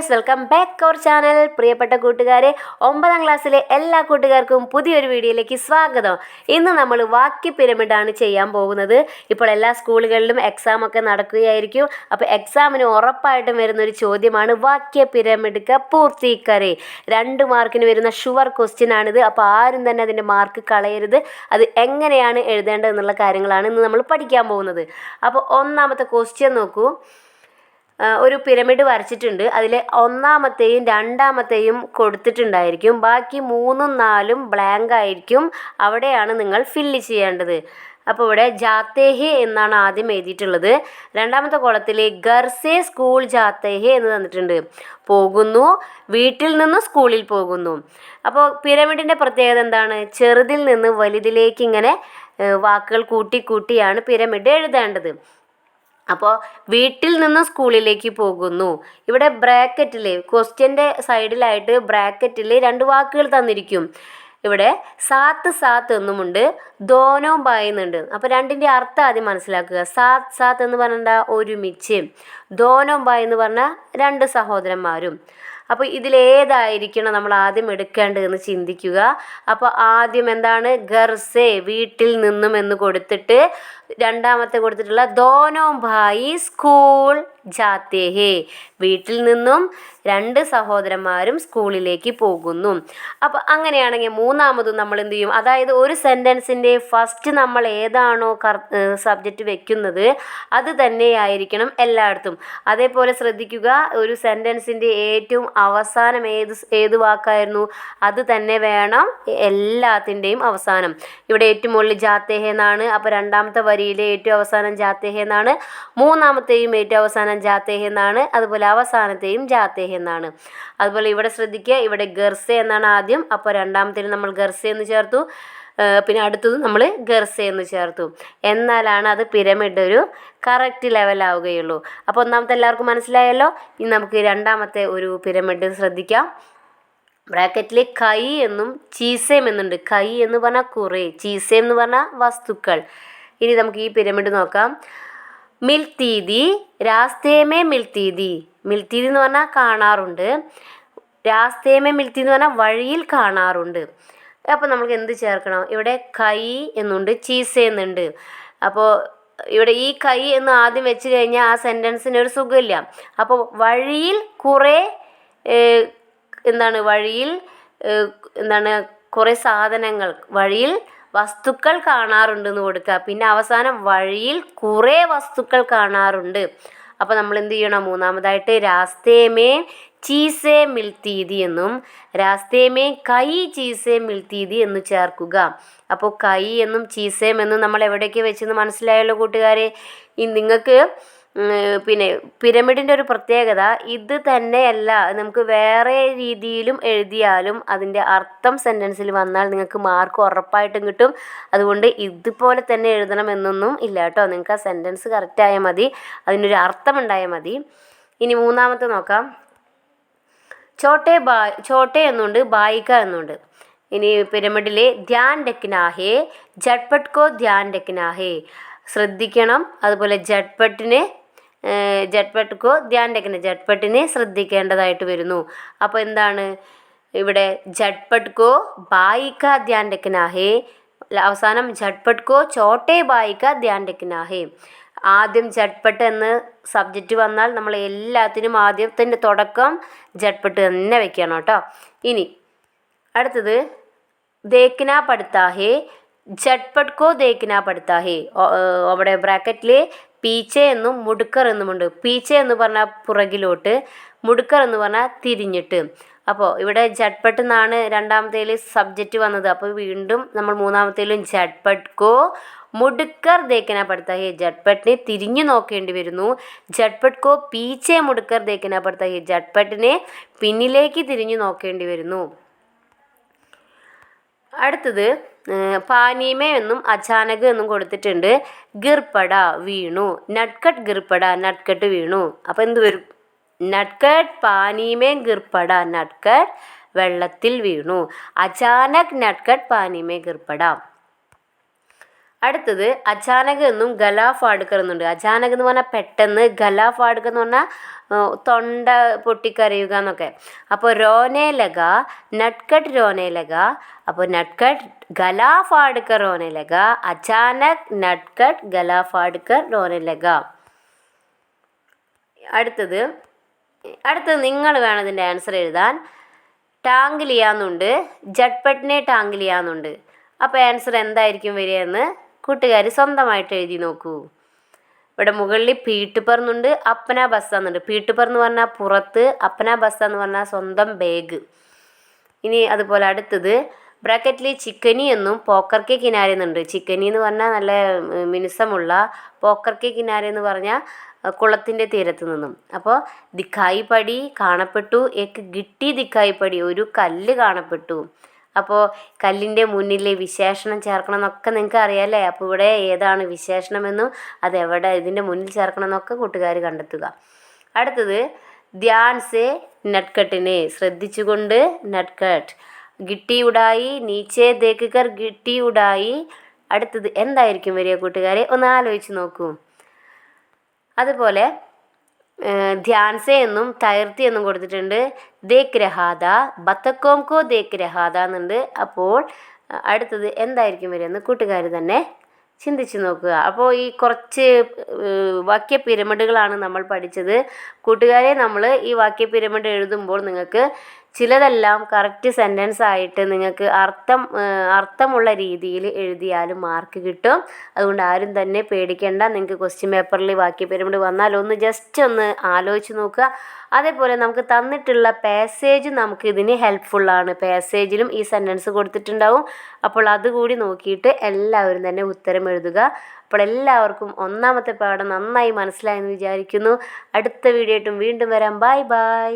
Dears welcome back our channel പ്രിയപ്പെട്ട കൂട്ടുകാരെ ഒമ്പതാം ക്ലാസ്സിലെ എല്ലാ കൂട്ടുകാർക്കും പുതിയൊരു വീഡിയോയിലേക്ക് സ്വാഗതം. ഇന്ന് നമ്മൾ വാക്യ പിരമിഡാണ് ചെയ്യാൻ പോകുന്നത്. ഇപ്പോൾ എല്ലാ സ്കൂളുകളിലും എക്സാം ഒക്കെ നടക്കുകയായിരിക്കും. അപ്പോൾ എക്സാമിന് ഉറപ്പായിട്ടും വരുന്ന ഒരു ചോദ്യമാണ് വാക്യ പിരമിഡ് ക പൂർത്തീക്കരെ രണ്ട് മാർക്കിന് വരുന്ന ഷുവർ ക്വസ്റ്റ്യൻ ആണിത്. അപ്പോൾ ആരും തന്നെ അതിന്റെ മാർക്ക് കളയരുത്. അത് എങ്ങനെയാണ് എഴുതേണ്ടതെന്നുള്ള കാര്യങ്ങളാണ് ഇന്ന് നമ്മൾ പഠിക്കാൻ പോകുന്നത്. അപ്പോൾ ഒന്നാമത്തെ ക്വസ്റ്റ്യൻ നോക്കൂ. ഒരു പിരമിഡ് വരച്ചിട്ടുണ്ട്. അതിൽ ഒന്നാമത്തെയും രണ്ടാമത്തെയും കൊടുത്തിട്ടുണ്ടായിരിക്കും. ബാക്കി മൂന്നും നാലും ബ്ലാങ്ക് ആയിരിക്കും. അവിടെയാണ് നിങ്ങൾ ഫില്ല് ചെയ്യേണ്ടത്. അപ്പോൾ ഇവിടെ ജാത്തേഹെ എന്നാണ് ആദ്യം എഴുതിയിട്ടുള്ളത്. രണ്ടാമത്തെ കോളത്തിൽ ഗർസെ സ്കൂൾ ജാത്തേഹെ എന്ന് തന്നിട്ടുണ്ട്. പോകുന്നു വീട്ടിൽ നിന്ന് സ്കൂളിൽ പോകുന്നു. അപ്പോൾ പിരമിഡിന്റെ പ്രത്യേകത എന്താണ്? ചെറുതിൽ നിന്ന് വലുതിലേക്ക് ഇങ്ങനെ വാക്കുകൾ കൂട്ടി കൂട്ടിയാണ് പിരമിഡ് എഴുതേണ്ടത്. അപ്പോൾ വീട്ടിൽ നിന്ന് സ്കൂളിലേക്ക് പോകുന്നു. ഇവിടെ ബ്രാക്കറ്റിൽ ക്വസ്റ്റ്യന്റെ സൈഡിലായിട്ട് ബ്രാക്കറ്റിൽ രണ്ട് വാക്കുകൾ തന്നിരിക്കും. ഇവിടെ സാത്ത് സാത്ത് എന്നുമുണ്ട് ദോനോ പായുന്നുണ്ട് അപ്പോൾ രണ്ടിന്റെ അർത്ഥം ആദ്യം മനസ്സിലാക്കുക. സാത്ത് സാത്ത് എന്ന് പറഞ്ഞാൽ ഒരുമിച്ച്. ദോനോ ബായ് എന്ന് പറഞ്ഞാൽ രണ്ട് സഹോദരന്മാരും. അപ്പോൾ ഇതിലേതായിരിക്കണം നമ്മൾ ആദ്യം എടുക്കേണ്ടതെന്ന് ചിന്തിക്കുക. അപ്പോൾ ആദ്യം എന്താണ്? ഗർസെ വീട്ടിൽ നിന്നും എന്ന് കൊടുത്തിട്ട് രണ്ടാമത്തെ കൊടുത്തിട്ടുള്ള ദോനോം ഭായി സ്കൂൾ ജാത്തേ ഹേ വീട്ടിൽ നിന്നും രണ്ട് സഹോദരന്മാരും സ്കൂളിലേക്ക് പോകുന്നു. അപ്പോൾ അങ്ങനെയാണെങ്കിൽ മൂന്നാമതും നമ്മൾ എന്ത് ചെയ്യും? അതായത് ഒരു സെന്റൻസിന്റെ ഫസ്റ്റ് നമ്മൾ ഏതാണോ കർ സബ്ജക്റ്റ് വെക്കുന്നത് അത് തന്നെയായിരിക്കണം എല്ലായിടത്തും. അതേപോലെ ശ്രദ്ധിക്കുക ഒരു സെന്റൻസിന്റെ ഏറ്റവും അവസാനം ഏത് ഏത് വാക്കായിരുന്നു? അത് തന്നെ വേണം എല്ലാത്തിന്റെയും അവസാനം. ഇവിടെ ഏറ്റവും മുകളിൽ ജാത്തേഹ എന്നാണ്. അപ്പോൾ രണ്ടാമത്തെ വരിയിലെ ഏറ്റവും അവസാനം ജാത്തേഹ എന്നാണ്. മൂന്നാമത്തെയും ഏറ്റവും അവസാനം ജാത്തേഹ എന്നാണ്. അതുപോലെ അവസാനത്തെയും ജാത്തേഹ എന്നാണ്. അതുപോലെ ഇവിടെ ശ്രദ്ധിക്കുക ഇവിടെ ഗർസെ എന്നാണ് ആദ്യം. അപ്പോൾ രണ്ടാമത്തേന് നമ്മൾ ഗർസെ എന്ന് ചേർത്തു. പിന്നെ അടുത്തത് നമ്മൾ ഗർസെ എന്ന് ചേർത്തു. എന്നാലാണ് അത് പിരമിഡ് ഒരു കറക്റ്റ് ലെവലാവുകയുള്ളൂ അപ്പോൾ ഒന്നാമത്തെ എല്ലാവർക്കും മനസ്സിലായല്ലോ? ഇനി നമുക്ക് രണ്ടാമത്തെ ഒരു പിരമിഡ് ശ്രദ്ധിക്കാം. ബ്രാക്കറ്റിൽ കൈ എന്നും ചീസേം എന്നുണ്ട്. കൈ എന്ന് പറഞ്ഞാൽ കുറേ ചീസേം എന്ന് പറഞ്ഞാൽ വസ്തുക്കൾ. ഇനി നമുക്ക് ഈ പിരമിഡ് നോക്കാം. മിൽത്തീതി രാസ്തേമേ മിൽത്തീതി. മിൽത്തീതി എന്ന് പറഞ്ഞാൽ കാണാറുണ്ട്. രാസ്തേമേ മിൽത്തി എന്ന് പറഞ്ഞാൽ വഴിയിൽ കാണാറുണ്ട്. അപ്പോൾ നമുക്ക് എന്ത് ചേർക്കണം? ഇവിടെ കൈ എന്നുണ്ട് ചീസ എന്നുണ്ട്. അപ്പോൾ ഇവിടെ ഈ കൈ എന്ന് ആദ്യം വെച്ച് കഴിഞ്ഞാൽ ആ സെന്റൻസിന് ഒരു സുഖമില്ല. അപ്പോൾ വഴിയിൽ കുറേ എന്താണ് വഴിയിൽ എന്താണ് കുറേ സാധനങ്ങൾ വഴിയിൽ വസ്തുക്കൾ കാണാറുണ്ടെന്ന് കൊടുക്കുക. പിന്നെ അവസാനം വഴിയിൽ കുറേ വസ്തുക്കൾ കാണാറുണ്ട്. അപ്പോൾ നമ്മൾ എന്ത് ചെയ്യണം? മൂന്നാമതായിട്ട് രാസ്തേമേ ചീസേ മിൽത്തീതി എന്നും രാസ്തേമേ കൈ ചീസേ മിൽത്തീതി എന്ന് ചേർക്കുക. അപ്പോൾ കൈ എന്നും ചീസേം എന്നും നമ്മൾ എവിടെയൊക്കെ വെച്ചെന്ന് മനസ്സിലായല്ലോ കൂട്ടുകാരെ? നിങ്ങൾക്ക് പിന്നെ പിരമിഡിന്റെ ഒരു പ്രത്യേകത ഇത് തന്നെയല്ല. നമുക്ക് വേറെ രീതിയിലും എഴുതിയാലും അതിന്റെ അർത്ഥം സെന്റൻസിൽ വന്നാൽ നിങ്ങൾക്ക് മാർക്ക് ഉറപ്പായിട്ടും കിട്ടും. അതുകൊണ്ട് ഇതുപോലെ തന്നെ എഴുതണം എന്നൊന്നും ഇല്ല കേട്ടോ. നിങ്ങൾക്ക് ആ സെന്റൻസ് കറക്റ്റായാൽ മതി. അതിനൊരു അർത്ഥം ഉണ്ടായാൽ മതി. ഇനി മൂന്നാമത്തെ നോക്കാം. ചോട്ടെ ബാ ചോട്ടെ എന്നുണ്ട് ബായിക എന്നുണ്ട്. ഇനി പിരമിഡിലെ ധ്യാൻ ഡെക്കിനാഹേ ജഡ്പട്ട് കോ ധ്യാൻ ഡെക്കിനാഹേ ശ്രദ്ധിക്കണം. അതുപോലെ ജട്പട്ടിന് ജട്പട്ട് കോ ജഡ്പട്ടിനെ ശ്രദ്ധിക്കേണ്ടതായിട്ട് വരുന്നു. അപ്പോൾ എന്താണ്? ഇവിടെ ജട്പട്ട് ബായിക്ക ബായിക ധ്യാൻ രക്കിനാഹേ അവസാനം ജട്പട്ട് ചോട്ടേ ചോട്ടെ ബായിക ധ്യാൻ രക്കിനാഹേ ആദ്യം ജഡ്പട്ട് എന്ന് സബ്ജക്റ്റ് വന്നാൽ നമ്മൾ എല്ലാത്തിനും ആദ്യത്തിന്റെ തുടക്കം ജഡ്പട്ട് തന്നെ വെക്കണം കേട്ടോ. ഇനി അടുത്തത് ദേക്കിന പഠിത്താഹേ. ജട്പട്ട് കോ ദേക്കിന പഠിത്താഹേ. അവിടെ ബ്രാക്കറ്റിൽ പീച്ചെ എന്നും മുടുക്കർ എന്നുമുണ്ട്. പീച്ചെ എന്ന് പറഞ്ഞാൽ പുറകിലോട്ട് മുടുക്കർ എന്ന് പറഞ്ഞാൽ തിരിഞ്ഞിട്ട്. അപ്പോൾ ഇവിടെ ജഡ്പട്ട് എന്നാണ് രണ്ടാമത്തേൽ സബ്ജക്റ്റ് വന്നത്. അപ്പോൾ വീണ്ടും നമ്മൾ മൂന്നാമത്തേലും ജഡ്പട്ട് കോ മുടുക്കർ ദേക്കന പഠിത്ത ഹേ ജട്പട്ടിനെ തിരിഞ്ഞു നോക്കേണ്ടി വരുന്നു. ജഡ്പട്ട് കോ പീച്ചെ മുടുക്കർ ദേക്കന പഠിത്ത ഹേ ജട്പട്ടിനെ പിന്നിലേക്ക് തിരിഞ്ഞു നോക്കേണ്ടി വരുന്നു. അടുത്തത് പാനീമേ എന്നും അചാനക് എന്നും കൊടുത്തിട്ടുണ്ട്. ഗിർപ്പട വീണു. നട്ട്കട്ട് ഗിർപ്പട നട്ട്കട്ട് വീണു. അപ്പോൾ എന്ത് വരും? നട്ട്കട്ട് പാനീമേ ഗിർപ്പട നട്ട്കട്ട് വെള്ളത്തിൽ വീണു. അചാനക് നട്ട്കട്ട് പാനീമേ ഗിർപ്പട. അടുത്തത് അചാനക് എന്നും ഗലാഫ് ആടുക്കർ എന്നുണ്ട്. അചാനക് എന്ന് പറഞ്ഞാൽ പെട്ടെന്ന് ഗലാഫ് ആടുക്കർ എന്ന് പറഞ്ഞാൽ തൊണ്ട പൊട്ടിക്കരയുക എന്നൊക്കെ. അപ്പോൾ രോനേലക നട്ട്കട്ട് രോനേലക അപ്പോൾ നട്ട്കട്ട് ഗലാഫ് ആടുക്കർ രോനേലക അചാനക് നട്ട്കട്ട് ഗലാഫ് ആടുക്കർ രോനേലക. അടുത്തത് അടുത്തത് നിങ്ങൾ വേണം ഇതിന്റെ ആൻസർ എഴുതാൻ. ടാങ്ക് ലിയാന്നുണ്ട് ടാങ്കിലിയാന്നുണ്ട്. ടാങ്ക് ലിയാന്നുണ്ട് അപ്പോൾ ആൻസർ എന്തായിരിക്കും വരിക എന്ന്? കൂട്ടുകാർ സ്വന്തമായിട്ട് എഴുതി നോക്കൂ. ഇവിടെ മുകളിൽ പീട്ട് പറന്നുണ്ട് അപ്പന ബസ്സ എന്നുണ്ട് പീട്ടുപർ എന്ന് പറഞ്ഞാൽ പുറത്ത് അപ്പന ബസ്സ എന്ന് പറഞ്ഞാൽ സ്വന്തം ബാഗ് ഇനി അതുപോലെ അടുത്തത് ബ്രാക്കറ്റിൽ ചിക്കനി എന്നും പോക്കർ കിനാര എന്നുണ്ട്. ചിക്കനി എന്ന് പറഞ്ഞാൽ നല്ല മിനുസമുള്ള പോക്കർ കിനാര എന്ന് പറഞ്ഞാൽ കുളത്തിന്റെ തീരത്ത് നിന്നും. അപ്പോൾ ദിക്കായി പടി കാണപ്പെട്ടു ഏക്ക് ഗിട്ടി ദിക്കായി പടി ഒരു കല്ല് കാണപ്പെട്ടു. അപ്പോൾ കല്ലിന്റെ മുന്നിൽ വിശേഷണം ചേർക്കണം എന്നൊക്കെ നിങ്ങൾക്ക് അറിയാമല്ലേ അപ്പോൾ ഇവിടെ ഏതാണ് വിശേഷണമെന്നും അത് എവിടെ ഇതിന്റെ മുന്നിൽ ചേർക്കണം എന്നൊക്കെ കൂട്ടുകാർ കണ്ടെത്തുക. അടുത്തത് ധ്യാൻ സെ നട്കട്ടിനെ. ശ്രദ്ധിച്ചുകൊണ്ട് നട്ട്കട്ട് ഗിട്ടി ഉടായി നീച്ചേ ദേക്കർ ഗിട്ടി ഉടായി അടുത്തത് എന്തായിരിക്കും വരിക കൂട്ടുകാരെ? ഒന്ന് ആലോചിച്ച് നോക്കൂ. അതുപോലെ ധ്യാൻസെ എന്നും തൈർത്തി എന്നും കൊടുത്തിട്ടുണ്ട്. ദേ രഹാദ ബത്തക്കോം കോ രഹാദ എന്നുണ്ട്. അപ്പോൾ അടുത്തത് എന്തായിരിക്കും വരുമെന്ന് കൂട്ടുകാർ തന്നെ ചിന്തിച്ച് നോക്കുക. അപ്പോൾ ഈ കുറച്ച് വാക്യ പിരമിഡുകളാണ് നമ്മൾ പഠിച്ചത്. കൂട്ടുകാരെ നമ്മൾ ഈ വാക്യ പിരമിഡ് എഴുതുമ്പോൾ നിങ്ങൾക്ക് ചിലതെല്ലാം കറക്റ്റ് സെന്റൻസ് ആയിട്ട് നിങ്ങൾക്ക് അർത്ഥം അർത്ഥമുള്ള രീതിയിൽ എഴുതിയാലും മാർക്ക് കിട്ടും. അതുകൊണ്ട് ആരും തന്നെ പേടിക്കേണ്ട. നിങ്ങൾക്ക് ക്വസ്റ്റ്യൻ പേപ്പറിൽ വാക്യ പിരമിഡ് വന്നാൽ ഒന്ന് ജസ്റ്റ് ഒന്ന് ആലോചിച്ച് നോക്കുക. അതേപോലെ നമുക്ക് തന്നിട്ടുള്ള പാസേജ് നമുക്ക് ഇതിന് ഹെൽപ്ഫുള്ളാണ് പാസേജിലും ഈ സെന്റൻസ് കൊടുത്തിട്ടുണ്ടാവും. അപ്പോൾ അതുകൂടി നോക്കിയിട്ട് എല്ലാവരും തന്നെ ഉത്തരം എഴുതുക. അപ്പോൾ എല്ലാവർക്കും ഒന്നാമത്തെ പാഠം നന്നായി മനസ്സിലായെന്ന് വിചാരിക്കുന്നു. അടുത്ത വീഡിയോ ആയിട്ടും വീണ്ടും വരാം. Bye bye